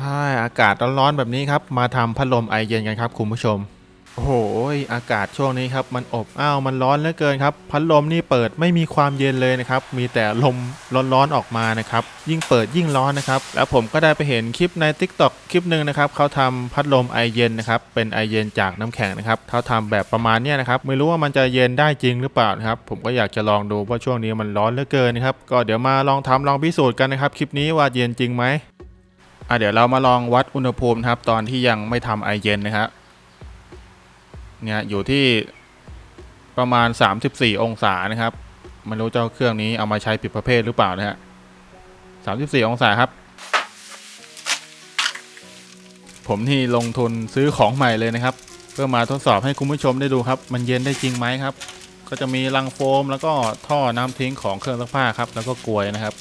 ใช่อากาศร้อนๆแบบนี้ครับ มาทำพัดลมไอเย็นกันครับคุณผู้ชม โอ้โหอากาศช่วงนี้ครับ มันอบอ้าวมันร้อนเหลือเกินครับ พัดลมนี่เปิดไม่มีความเย็นเลยนะครับ มีแต่ลมร้อนๆออกมานะครับ ยิ่งเปิดยิ่งร้อนนะครับ แล้วผมก็ได้ไปเห็นคลิปใน Tik t o อกคลิปหนึ่งนะครับเขาทำพัดลมไอเย็นนะครับ เป็นไอเย็นจากน้ำแข็งนะครับเขาทำแบบประมาณนี้นะครับ ไม่รู้ว่ามันจะเย็นได้จริงหรือเปล่านะครับ ผมก็อยากจะลองดูเพราะช่วงนี้มันร้อนเหลือเกินนะครับ ก็เดี๋ยวมาลองทำลองพิสูจน์กันนะครับ คลิปนี้ว่าเย็นจริงไหม อะเดี๋ยวเรามาลองวัดอุณหภูมินะครับ ตอนที่ยังไม่ทำไอเย็นนะครับเนี่ยอยู่ที่ประมาณ 34 องศานะครับไม่รู้เจ้าเครื่องนี้เอามาใช้ผิดประเภทหรือเปล่านะฮะ34 องศาครับ ผมนี่ลงทุนซื้อของใหม่เลยนะครับ เพื่อมาทดสอบให้คุณผู้ชมได้ดูครับ มันเย็นได้จริงไหมครับ ก็จะมีรังโฟมแล้วก็ท่อน้ำทิ้งของเครื่องซักผ้าครับ แล้วก็กลวยนะครับ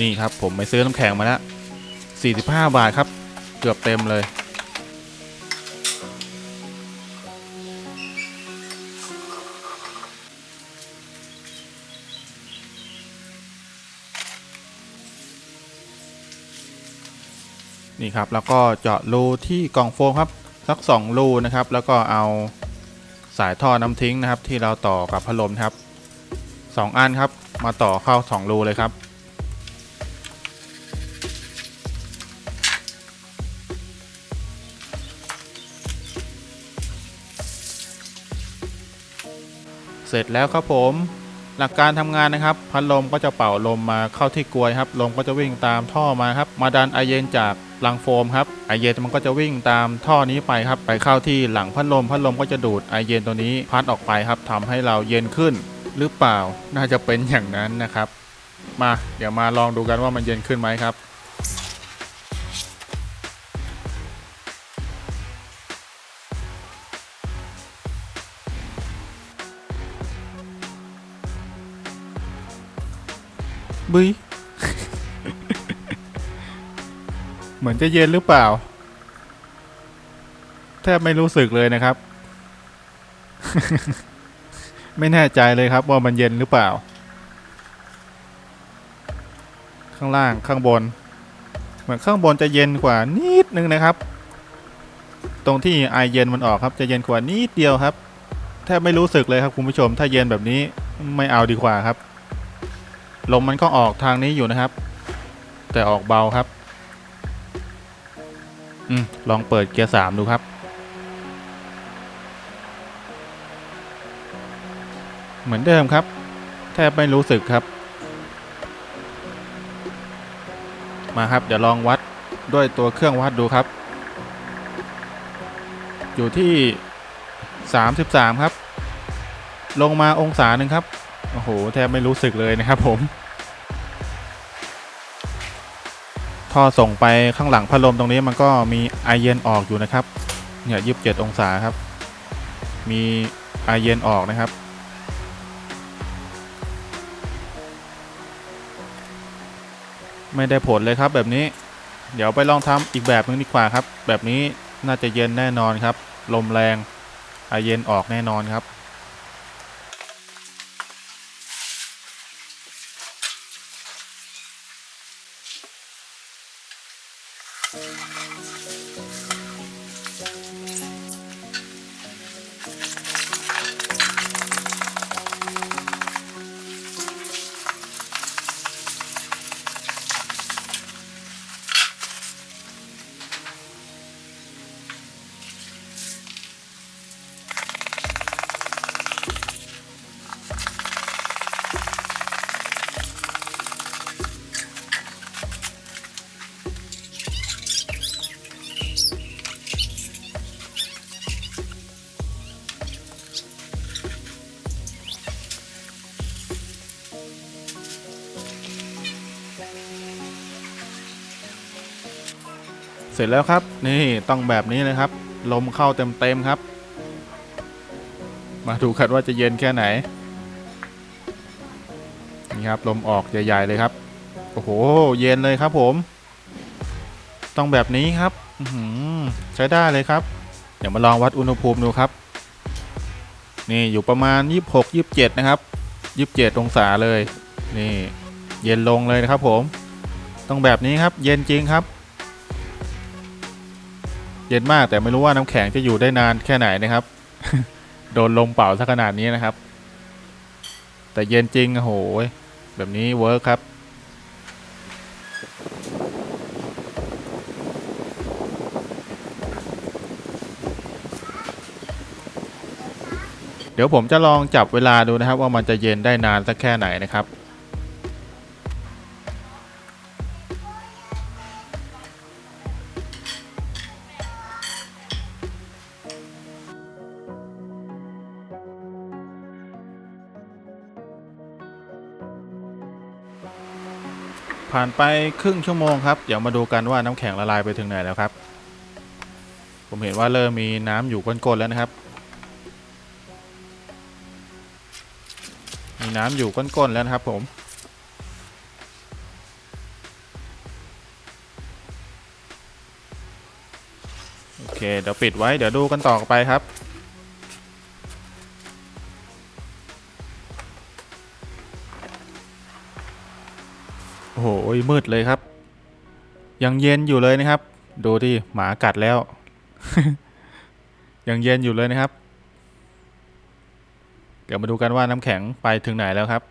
นี่ครับผมไปซื้อน้ำแข็งมาแล้ว45 บาทครับ เกือบเต็มเลย นี่ครับ แล้วก็เจาะรูที่กล่องโฟมครับ สัก 2 รูนะครับ แล้วก็เอาสายท่อน้ำทิ้งนะครับ ที่เราต่อกับพัดลมครับ 2 อันครับ มาต่อเข้า 2 รูเลยครับ เสร็จแล้วครับผม หลักการทำงานนะครับ พัดลมก็จะเป่าลมมาเข้าที่กลวยครับลมก็จะวิ่งตามท่อมาครับ มาดันไอเย็นจากรังโฟมครับไอเย็นมันก็จะวิ่งตามท่อนี้ไปครับ ไปเข้าที่หลังพัดลม พัดลมก็จะดูดไอเย็นตัวนี้พัดออกไปครับทำให้เราเย็นขึ้นหรือเปล่าน่าจะเป็นอย่างนั้นนะครับ มาเดี๋ยวมาลองดูกันว่ามันเย็นขึ้นไหมครับ บุยเหมือนจะเย็นหรือเปล่า แทบไม่รู้สึกเลยนะครับ ไม่แน่ใจเลยครับว่ามันเย็นหรือเปล่า ข้างล่างข้างบน เหมือนข้างบนจะเย็นกว่านิดนึงนะครับ ตรงที่ไอเย็นมันออกครับ จะเย็นกว่านิดเดียวครับ แทบไม่รู้สึกเลยครับคุณผู้ชม ถ้าเย็นแบบนี้ไม่เอาดีกว่าครับ ลมมันก็ออกทางนี้อยู่นะครับ แต่ออกเบาครับอืมลองเปิดเกียร์สามดูครับ เหมือนเดิมครับ แทบไม่รู้สึกครับ มาครับ เดี๋ยวลองวัดด้วยตัวเครื่องวัดดูครับ อยู่ที่ 33 ครับ ลงมาองศาหนึ่งครับ โอ้โห แทบไม่รู้สึกเลยนะครับผม ท่อส่งไปข้างหลังพัดลมตรงนี้มันก็มีไอเย็นออกอยู่นะครับ เนี่ยยีิบเจ็ดองศาครับ มีไอเย็นออกนะครับ ไม่ได้ผลเลยครับแบบนี้ เดี๋ยวไปลองทำอีกแบบนึงดีกว่าครับ แบบนี้น่าจะเย็นแน่นอนครับ ลมแรงไอเย็นออกแน่นอนครับ สร็จแล้วครับ นี่ต้องแบบนี้เลยครับ ลมเข้าเต็มๆครับ มาดูกันว่าจะเย็นแค่ไหน นี่ครับลมออกใหญ่ๆเลยครับ โอ้โห เย็นเลยครับผม ต้องแบบนี้ครับอืใช้ได้เลยครับ เดี๋ยวมาลองวัดอุณหภูมิดูครับ นี่อยู่ประมาณ 26 27 นะครับ 27 องศาเลย นี่ เย็นลงเลยนะครับผม ต้องแบบนี้ครับ เย็นจริงครับ เย็นมากแต่ไม่รู้ว่าน้ำแข็งจะอยู่ได้นานแค่ไหนนะครับ โดนลมเป่าซะขนาดนี้นะครับ แต่เย็นจริงโอ้โหแบบนี้เวิร์คครับเดี๋ยวผมจะลองจับเวลาดูนะครับ ว่ามันจะเย็นได้นานสักแค่ไหนนะครับ ผ่านไปครึ่งชั่วโมงครับ เดี๋ยวมาดูกันว่าน้ำแข็งละลายไปถึงไหนแล้วครับ ผมเห็นว่าเริ่มมีน้ำอยู่ก้นๆแล้วนะครับ มีน้ำอยู่ก้นๆแล้วนะครับผม โอเค เดี๋ยวปิดไว้เดี๋ยวดูกันต่อไปครับ โอ้โหมืดเลยครับ ยังเย็นอยู่เลยนะครับ ดูที่หมากัดแล้ว ยังเย็นอยู่เลยนะครับ เดี๋ยวมาดูกันว่าน้ำแข็งไปถึงไหนแล้วครับ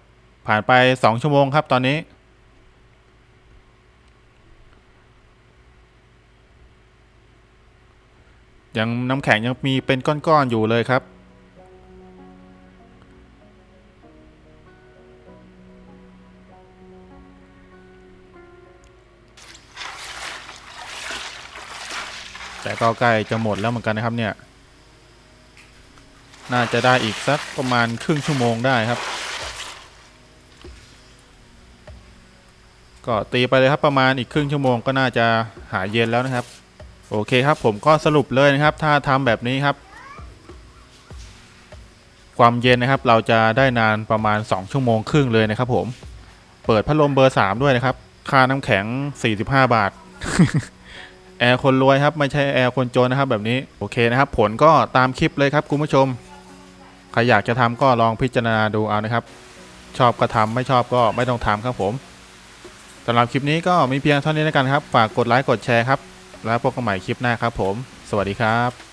ผ่านไป2ชั่วโมงครับตอนนี้ ยังน้ำแข็งยังมีเป็นก้อนๆอยู่เลยครับ แต่ก็ใกล้จะหมดแล้วเหมือนกันนะครับเนี่ย น่าจะได้อีกสักประมาณครึ่งชั่วโมงได้ครับ ก็ตีไปเลยครับประมาณอีกครึ่งชั่วโมงก็น่าจะหายเย็นแล้วนะครับ โอเคครับผมก็สรุปเลยนะครับ ถ้าทำแบบนี้ครับ ความเย็นนะครับ เราจะได้นานประมาณ 2 ชั่วโมงครึ่งเลยนะครับ ผม เปิดพัดลมเบอร์ 3 ด้วยนะครับ ค่าน้ำแข็ง 45 บาท แอร์คนรวยครับไม่ใช่แอร์คนจนนะครับแบบนี้โอเคนะครับ ผลก็ตามคลิปเลยครับคุณผู้ชมใครอยากจะทำก็ลองพิจารณาดูเอานะครับ ชอบก็ทำไม่ชอบก็ไม่ต้องทำครับผมสำหรับคลิปนี้ก็มีเพียงเท่านี้แล้วกันครับ ฝากกดไลค์กดแชร์ครับ แล้วพบกันใหม่คลิปหน้าครับผม สวัสดีครับ